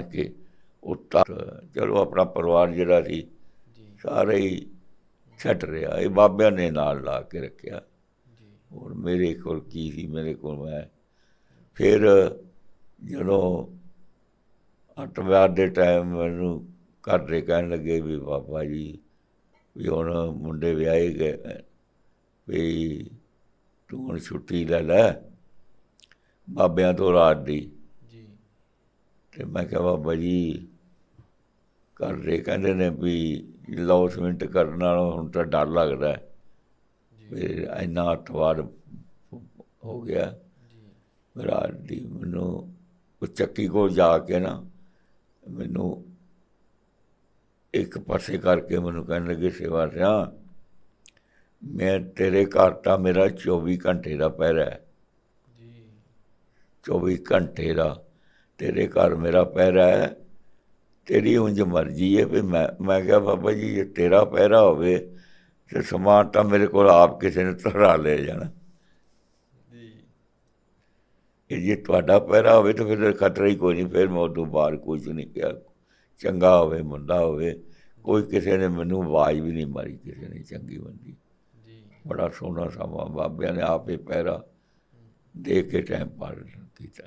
ਕੇ ਉਹ ਤਾਂ ਚਲੋ ਆਪਣਾ ਪਰਿਵਾਰ ਜਿਹੜਾ ਸੀ ਸਾਰਾ ਹੀ ਛੱਡ ਰਿਹਾ। ਇਹ ਬਾਬਿਆਂ ਨੇ ਨਾਲ ਲਾ ਕੇ ਰੱਖਿਆ। ਹੋਰ ਮੇਰੇ ਕੋਲ ਕੀ ਸੀ? ਮੇਰੇ ਕੋਲ ਮੈਂ ਫਿਰ ਜਦੋਂ ਅੱਠਵਾਰ ਦੇ ਟਾਈਮ ਮੈਨੂੰ ਘਰ ਦੇ ਕਹਿਣ ਲੱਗੇ ਵੀ ਬਾਬਾ ਜੀ ਵੀ ਹੁਣ ਮੁੰਡੇ ਵਿਆਹੇ ਗਏ ਵੀ ਤੂੰ ਹੁਣ ਛੁੱਟੀ ਲੈ ਲੈ। ਬਾਬਿਆਂ ਤੋਂ ਰਾਤ ਦੀ ਤੇ ਮੈਂ ਕਿਹਾ ਬਾਬਾ ਜੀ ਘਰ ਦੇ ਕਹਿੰਦੇ ਨੇ ਵੀ ਲੌਸਮੈਂਟ ਕਰਨ ਨਾਲੋਂ ਹੁਣ ਤਾਂ ਡਰ ਲੱਗਦਾ ਜੀ। ਇੰਨਾ ਅਤਵਾਰ ਹੋ ਗਿਆ। ਜੀ। ਮੇਰਾ ਦੀ ਮੈਨੂੰ ਉਹ ਚੱਕੀ ਕੋਲ ਜਾ ਕੇ ਨਾ ਮੈਨੂੰ ਇੱਕ ਪਾਸੇ ਕਰਕੇ ਮੈਨੂੰ ਕਹਿਣ ਲੱਗੇ ਸੇਵਾ ਸਿਆ ਮੈਂ ਤੇਰੇ ਘਰ ਤਾਂ ਮੇਰਾ 24 ਘੰਟੇ ਦਾ ਪਹਿਰਾ ਹੈ। ਜੀ। 24 ਘੰਟੇ ਦਾ। ਤੇਰੇ ਘਰ ਮੇਰਾ ਪਹਿਰਾ ਹੈ ਤੇਰੀ ਉਂਝ ਮਰਜ਼ੀ ਹੈ ਵੀ ਮੈਂ ਮੈਂ ਕਿਹਾ ਬਾਬਾ ਜੀ ਜੇ ਤੇਰਾ ਪਹਿਰਾ ਹੋਵੇ ਤੇ ਸਮਾਨ ਤਾਂ ਮੇਰੇ ਕੋਲ ਆਪ ਕਿਸੇ ਨੇ ਧਰਾ ਲੈ ਜਾਣਾ। ਜੀ। ਜੇ ਤੁਹਾਡਾ ਪਹਿਰਾ ਹੋਵੇ ਤਾਂ ਫਿਰ ਖਤਰਾ ਹੀ ਕੋਈ ਨਹੀਂ ਫਿਰ ਮੈਂ ਉਦੋਂ ਬਾਹਰ ਕੁਝ ਨਹੀਂ ਕਿਹਾ। ਚੰਗਾ ਹੋਵੇ ਮੁੰਡਾ ਹੋਵੇ ਕੋਈ ਕਿਸੇ ਨੇ ਮੈਨੂੰ ਆਵਾਜ਼ ਵੀ ਨਹੀਂ ਮਾਰੀ ਕਿਸੇ ਨੇ ਚੰਗੀ ਬੰਦੀ। ਜੀ। ਬੜਾ ਸੋਹਣਾ ਸਮਾਂ ਬਾਬਿਆਂ ਨੇ ਆਪੇ ਪਹਿਰਾ ਦੇ ਕੇ ਟਾਈਮ ਪਾਰ ਕੀਤਾ।